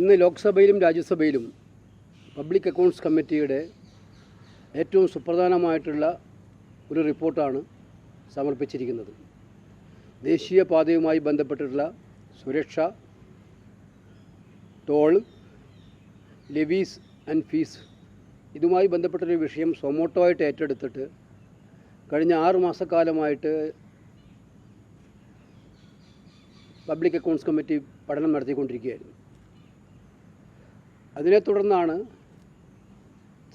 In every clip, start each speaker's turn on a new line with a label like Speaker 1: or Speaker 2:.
Speaker 1: ഇന്ന് ലോക്സഭയിലും രാജ്യസഭയിലും പബ്ലിക് അക്കൗണ്ട്സ് കമ്മിറ്റിയുടെ ഏറ്റവും സുപ്രധാനമായിട്ടുള്ള ഒരു റിപ്പോർട്ടാണ് സമർപ്പിച്ചിരിക്കുന്നത്. ദേശീയ പാതയുമായി ബന്ധപ്പെട്ടിട്ടുള്ള സുരക്ഷ ടോൾ ലെവീസ് ആൻഡ് ഫീസ് ഇതുമായി ബന്ധപ്പെട്ടൊരു വിഷയം സൊമോട്ടോ ആയിട്ട് ഏറ്റെടുത്തിട്ട് കഴിഞ്ഞ ആറ് മാസക്കാലമായിട്ട് പബ്ലിക് അക്കൗണ്ട്സ് കമ്മിറ്റി പഠനം നടത്തിക്കൊണ്ടിരിക്കുകയായിരുന്നു. അതിനെ തുടർന്നാണ്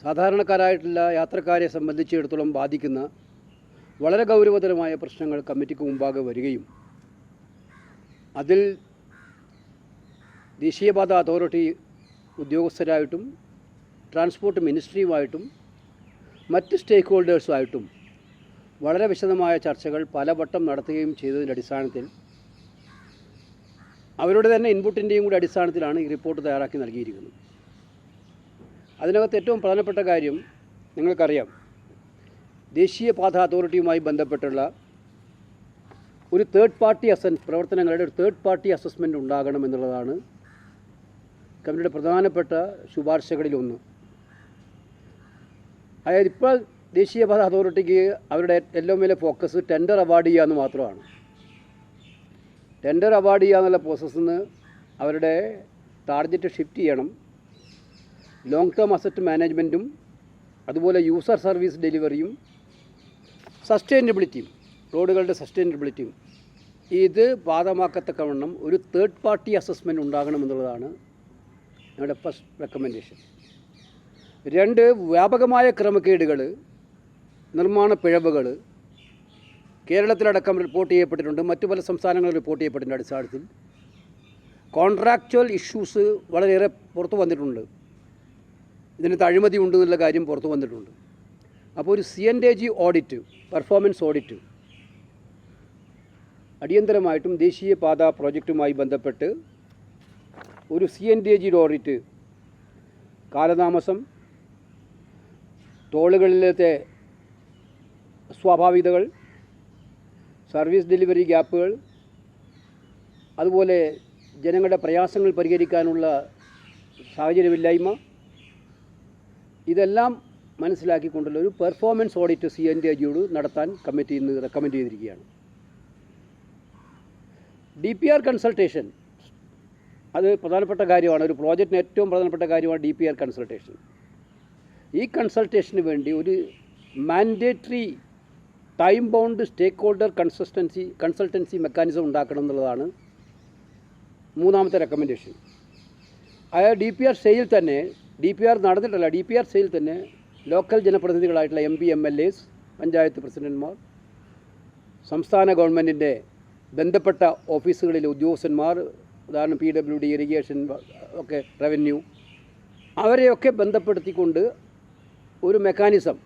Speaker 1: സാധാരണക്കാരായിട്ടുള്ള യാത്രക്കാരെ സംബന്ധിച്ചിടത്തോളം ബാധിക്കുന്ന വളരെ ഗൗരവതരമായ പ്രശ്നങ്ങൾ കമ്മിറ്റിക്ക് മുമ്പാകെ വരികയും അതിൽ ദേശീയപാത അതോറിറ്റി ഉദ്യോഗസ്ഥരായിട്ടും ട്രാൻസ്പോർട്ട് മിനിസ്ട്രിയുമായിട്ടും മറ്റ് സ്റ്റേക്ക് ഹോൾഡേഴ്സുമായിട്ടും വളരെ വിശദമായ ചർച്ചകൾ പലവട്ടം നടത്തുകയും ചെയ്തതിന്റെ അടിസ്ഥാനത്തിൽ അവരുടെ തന്നെ ഇൻപുട്ടിന്റെയും കൂടി അടിസ്ഥാനത്തിലാണ് ഈ റിപ്പോർട്ട് തയ്യാറാക്കി നൽകിയിരിക്കുന്നത്. അതിനകത്ത് ഏറ്റവും പ്രധാനപ്പെട്ട കാര്യം നിങ്ങൾക്കറിയാം. ദേശീയപാത അതോറിറ്റിയുമായി ബന്ധപ്പെട്ടുള്ള ഒരു തേർഡ് പാർട്ടി അസൻ പ്രവർത്തനങ്ങളുടെ ഒരു തേർഡ് പാർട്ടി അസസ്മെന്റ് ഉണ്ടാകണം എന്നുള്ളതാണ് കമ്മിറ്റിയുടെ പ്രധാനപ്പെട്ട ശുപാർശകളിലൊന്ന് അതായത് ഇപ്പോൾ ദേശീയപാത അതോറിറ്റിക്ക് അവരുടെ ഏറ്റവും വലിയ ഫോക്കസ് ടെൻഡർ അവാർഡ് ചെയ്യുക എന്ന് മാത്രമാണ്. ടെൻഡർ അവാർഡ് ചെയ്യുക എന്നുള്ള പ്രോസസ്സിൽ നിന്ന് അവരുടെ ടാർഗറ്റ് ഷിഫ്റ്റ് ചെയ്യണം. ലോങ് ടേം അസറ്റ് മാനേജ്മെന്റും അതുപോലെ യൂസർ സർവീസ് ഡെലിവറിയും സസ്റ്റൈനബിലിറ്റിയും റോഡുകളുടെ സസ്റ്റൈനബിലിറ്റിയും ഇത് ബാധമാക്കത്തക്കവണ്ണം ഒരു തേർഡ് പാർട്ടി അസസ്മെന്റ് ഉണ്ടാകണമെന്നുള്ളതാണ് ഞങ്ങളുടെ ഫസ്റ്റ് റെക്കമെൻഡേഷൻ രണ്ട് വ്യാപകമായ ക്രമക്കേടുകൾ നിർമ്മാണ പിഴവുകൾ കേരളത്തിലടക്കം റിപ്പോർട്ട് ചെയ്യപ്പെട്ടിട്ടുണ്ട്. മറ്റു പല സംസ്ഥാനങ്ങളിൽ റിപ്പോർട്ട് ചെയ്യപ്പെട്ടിട്ടുണ്ട് അടിസ്ഥാനത്തിൽ. കോൺട്രാക്ച്വൽ ഇഷ്യൂസ് വളരെയേറെ പുറത്തു വന്നിട്ടുണ്ട്. ഇതിന് തഴിമതി ഉണ്ട് എന്നുള്ള കാര്യം പുറത്തു വന്നിട്ടുണ്ട്. അപ്പോൾ ഒരു C N D G audit performance audit അടിയന്തരമായിട്ടും ദേശീയ പാതാ പ്രോജക്റ്റുമായി ബന്ധപ്പെട്ട് ഒരു സി എൻ ഡി ജിയുടെ ഓഡിറ്റ് കാലതാമസം ടോളുകളിലത്തെ സ്വാഭാവികതകൾ സർവീസ് ഡെലിവറി ഗ്യാപ്പുകൾ അതുപോലെ ജനങ്ങളുടെ പ്രയാസങ്ങൾ പരിഹരിക്കാനുള്ള സാഹചര്യമില്ലായ്മ ഇതെല്ലാം മനസ്സിലാക്കിക്കൊണ്ടുള്ള ഒരു performance audit C N D ജിയോട് നടത്താൻ കമ്മിറ്റി ഇന്ന് റെക്കമെൻഡ് ചെയ്തിരിക്കുകയാണ്. ഡി പി ആർ കൺസൾട്ടേഷൻ അത് പ്രധാനപ്പെട്ട കാര്യമാണ് ഒരു പ്രോജക്റ്റിന് ഏറ്റവും പ്രധാനപ്പെട്ട കാര്യമാണ് ഡി പി ആർ കൺസൾട്ടേഷൻ. ഈ കൺസൾട്ടേഷന് വേണ്ടി ഒരു mandatory time bound stakeholder consistency consultancy mechanism ഉണ്ടാക്കണം എന്നുള്ളതാണ് മൂന്നാമത്തെ റെക്കമെൻഡേഷൻ അതായത് ഡി പി ആർ സെയിൽ തന്നെ ഡി പി ആർ നടന്നിട്ടല്ല ഡി പി ആർ സെയിൽ തന്നെ local ജനപ്രതിനിധികളായിട്ടുള്ള M P M L S panchayat പ്രസിഡന്റ്മാർ സംസ്ഥാന ഗവൺമെന്റിന്റെ ബന്ധപ്പെട്ട ഓഫീസുകളിലെ ഉദ്യോഗസ്ഥന്മാർ ഉദാഹരണം പി ഡബ്ല്യു ഡി ഇറിഗേഷൻ ഒക്കെ റവന്യൂ അവരെയൊക്കെ ബന്ധപ്പെടുത്തിക്കൊണ്ട് ഒരു മെക്കാനിസം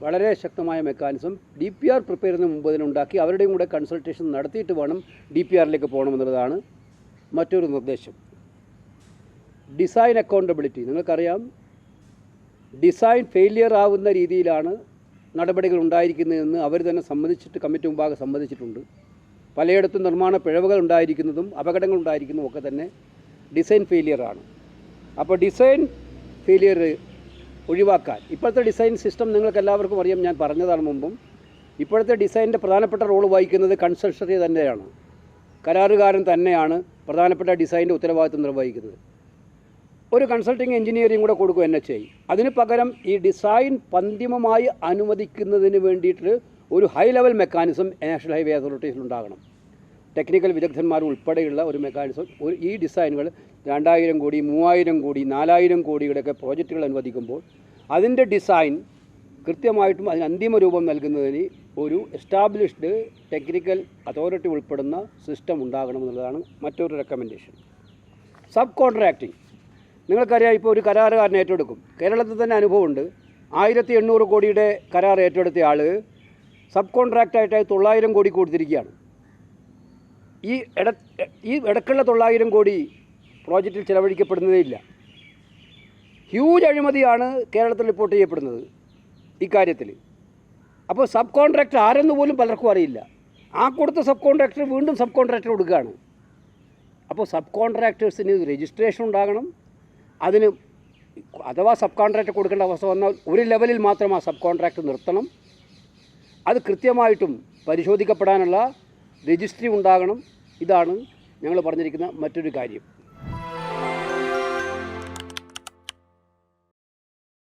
Speaker 1: വളരെ ശക്തമായ mechanism D P R prepare ചെയ്യുന്ന മുമ്പ് തന്നെ ഉണ്ടാക്കി അവരുടെയും കൂടെ കൺസൾട്ടേഷൻ നടത്തിയിട്ട് വേണം ഡി പി ആറിലേക്ക് പോകണമെന്നുള്ളതാണ് മറ്റൊരു നിർദ്ദേശം. ഡിസൈൻ അക്കൗണ്ടബിലിറ്റി നിങ്ങൾക്കറിയാം ഡിസൈൻ ഫെയിലിയർ ആവുന്ന രീതിയിലാണ് നടപടികൾ ഉണ്ടായിരിക്കുന്നതെന്ന് അവർ തന്നെ സംബന്ധിച്ചിട്ട് കമ്മിറ്റി മുമ്പാകെ സംബന്ധിച്ചിട്ടുണ്ട് പലയിടത്തും നിർമ്മാണ പിഴവുകൾ ഉണ്ടായിരിക്കുന്നതും അപകടങ്ങൾ ഉണ്ടായിരിക്കുന്നതും ഒക്കെ തന്നെ ഡിസൈൻ ഫെയിലിയറാണ് അപ്പോൾ ഡിസൈൻ ഫെയിലിയർ ഒഴിവാക്കാൻ. ഇപ്പോഴത്തെ ഡിസൈൻ സിസ്റ്റം നിങ്ങൾക്ക് എല്ലാവർക്കും അറിയാം ഞാൻ പറഞ്ഞതാണ് മുമ്പും. ഇപ്പോഴത്തെ ഡിസൈനിന്റെ പ്രധാനപ്പെട്ട റോൾ വഹിക്കുന്നത് കൺസൾട്ടറി തന്നെയാണ്. കരാറുകാരൻ തന്നെയാണ് പ്രധാനപ്പെട്ട ഡിസൈന്റെ ഉത്തരവാദിത്വം നിർവഹിക്കുന്നത്. ഒരു കൺസൾട്ടിങ് എഞ്ചിനീയറിംഗ് കൂടെ കൊടുക്കും എൻ എച്ച് ഐ. അതിന് പകരം ഈ ഡിസൈൻ പന്തിമമായി അനുവദിക്കുന്നതിന് വേണ്ടിയിട്ട് ഒരു high level mechanism national highway അതോറിറ്റീസിൽ ഉണ്ടാകണം. ടെക്നിക്കൽ വിദഗ്ധന്മാർ ഉൾപ്പെടെയുള്ള ഒരു മെക്കാനിസം ഈ ഡിസൈനുകൾ രണ്ടായിരം കോടി മൂവായിരം കോടി നാലായിരം കോടിയുടെയൊക്കെ പ്രോജക്റ്റുകൾ അനുവദിക്കുമ്പോൾ അതിന്റെ ഡിസൈൻ കൃത്യമായിട്ടും അതിന് അന്തിമ രൂപം നൽകുന്നതിന് ഒരു എസ്റ്റാബ്ലിഷ്ഡ് ടെക്നിക്കൽ അതോറിറ്റി ഉൾപ്പെടുന്ന സിസ്റ്റം ഉണ്ടാകണമെന്നുള്ളതാണ് മറ്റൊരു റെക്കമെൻഡേഷൻ. സബ് കോൺട്രാക്റ്റിംഗ് നിങ്ങൾക്കറിയാം ഇപ്പോൾ ഒരു കരാറുകാരൻ ഏറ്റെടുക്കും. കേരളത്തിൽ തന്നെ അനുഭവമുണ്ട്. ആയിരത്തി എണ്ണൂറ് കോടിയുടെ കരാർ ഏറ്റെടുത്ത ആൾ സബ് കോൺട്രാക്റ്റായിട്ട് തൊള്ളായിരം കോടി കൊടുത്തിരിക്കുകയാണ്. ഈ ഇട ഈ ഇടക്കുള്ള തൊള്ളായിരം കോടി പ്രോജക്റ്റിൽ ചിലവഴിക്കപ്പെടുന്നതേ ഇല്ല ഹ്യൂജ് അഴിമതിയാണ് കേരളത്തിൽ റിപ്പോർട്ട് ചെയ്യപ്പെടുന്നത് ഇക്കാര്യത്തിൽ അപ്പോൾ സബ് കോൺട്രാക്ടർ ആരെന്ന് പോലും പലർക്കും അറിയില്ല. ആ കൊടുത്ത സബ് കോൺട്രാക്ടർ വീണ്ടും സബ് കോൺട്രാക്ടർ കൊടുക്കുകയാണ്. അപ്പോൾ സബ് കോൺട്രാക്ടേഴ്സിന് രജിസ്ട്രേഷൻ ഉണ്ടാകണം. അതിന് അഥവാ സബ് കോൺട്രാക്ട് കൊടുക്കേണ്ട അവസ്ഥ വന്നാൽ ഒരു ലെവലിൽ മാത്രം ആ സബ് കോൺട്രാക്ട് നിർത്തണം. അത് കൃത്യമായിട്ടും പരിശോധിക്കപ്പെടാനുള്ള രജിസ്ട്രി ഉണ്ടാകണം. ഇതാണ് ഞങ്ങൾ പറഞ്ഞിരിക്കുന്ന മറ്റൊരു കാര്യം.